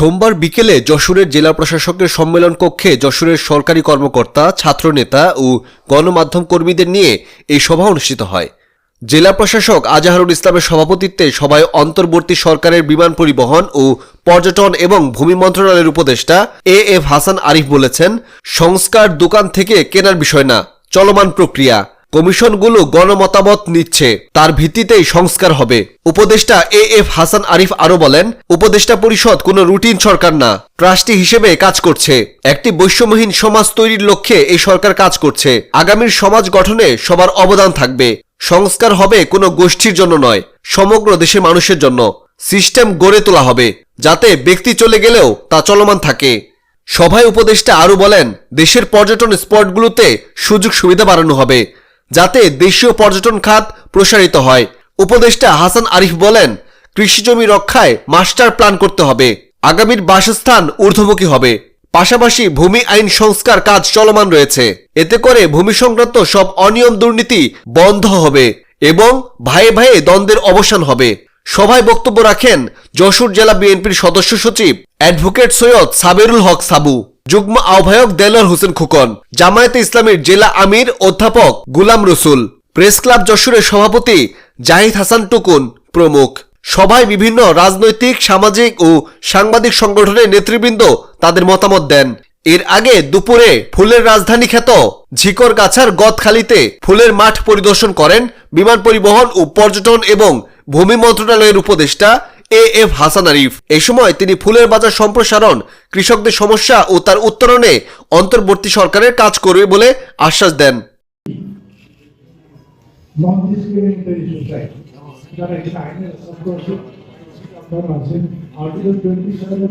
সোমবার বিকেলে যশোরের জেলা প্রশাসকের সম্মেলন কক্ষে যশোরের সরকারি কর্মকর্তা, ছাত্রনেতা ও গণমাধ্যম কর্মীদের নিয়ে এই সভা অনুষ্ঠিত হয়। জেলা প্রশাসক আজাহারুল ইসলামের সভাপতিত্বে সভায় অন্তর্বর্তী সরকারের বিমান পরিবহন ও পর্যটন এবং ভূমি মন্ত্রণালয়ের উপদেষ্টা এ এফ হাসান আরিফ বলেছেন, সংস্কার দোকান থেকে কেনার বিষয় না, চলমান প্রক্রিয়া। কমিশনগুলো গণমতামত নিচ্ছে। তার ভিত্তিতেই সংস্কার হবে। উপদেষ্টা এ এফ হাসান আরিফ আরও বলেন, উপদেষ্টা পরিষদ কোনো রুটিন সরকার না, ট্রাস্টি হিসেবে কাজ করছে। একটি বৈষম্যহীন সমাজ তৈরির লক্ষ্যে এই সরকার কাজ করছে। আগামীর সমাজ গঠনে সবার অবদান থাকবে। সংস্কার হবে কোনো গোষ্ঠীর জন্য নয়, সমগ্র দেশের মানুষের জন্য। সিস্টেম গড়ে তোলা হবে, যাতে ব্যক্তি চলে গেলেও তা চলমান থাকে। সভায় উপদেষ্টা আরও বলেন, দেশের পর্যটন স্পটগুলোতে সুযোগ সুবিধা বাড়ানো হবে। যাতে দেশীয় পর্যটন খাত প্রসারিত হয়। উপদেষ্টা হাসান আরিফ বলেন কৃষিজমি রক্ষায় মাস্টার প্ল্যান করতে হবে। আগামীর বাসস্থান ঊর্ধ্বমুখী হবে। পাশাপাশি ভূমি আইন সংস্কার কাজ চলমান রয়েছে। এতে করে ভূমি সংক্রান্ত সব অনিয়ম দুর্নীতি বন্ধ হবে এবং ভাইয়ে ভাইয়ে দ্বন্দ্বের অবসান হবে। সভায় বক্তব্য রাখেন যশোর জেলা বিএনপির সদস্য সচিব অ্যাডভোকেট সৈয়দ সাবেরুল হক সাবু। যুগ্ম আহ্বায়ক দেলোয়ার হোসেন খোকন, জামায়াতে ইসলামের জেলা আমির অধ্যাপক গুলাম রসুল, প্রেস ক্লাব যশোরের সভাপতি জাহিদ হাসান টুকুন প্রমুখ। সভায় বিভিন্ন রাজনৈতিক, সামাজিক ও সাংবাদিক সংগঠনের নেতৃবৃন্দ তাদের মতামত দেন। এর আগে দুপুরে ফুলের রাজধানী খ্যাত ঝিকরগাছার গদখালিতে ফুলের মাঠ পরিদর্শন করেন বিমান পরিবহন ও পর্যটন এবং ভূমি মন্ত্রণালয়ের উপদেষ্টা এ এফ হাসান আরিফ। এ সময় তিনি ফুলের বাজার সম্প্রসারণ, কৃষকদের সমস্যা ও তার উত্তরণে অন্তর্বর্তী সরকারের কাজ করবে বলে আশ্বাস দেন। আর্টিকেল টোয়েন্টি সেভেনে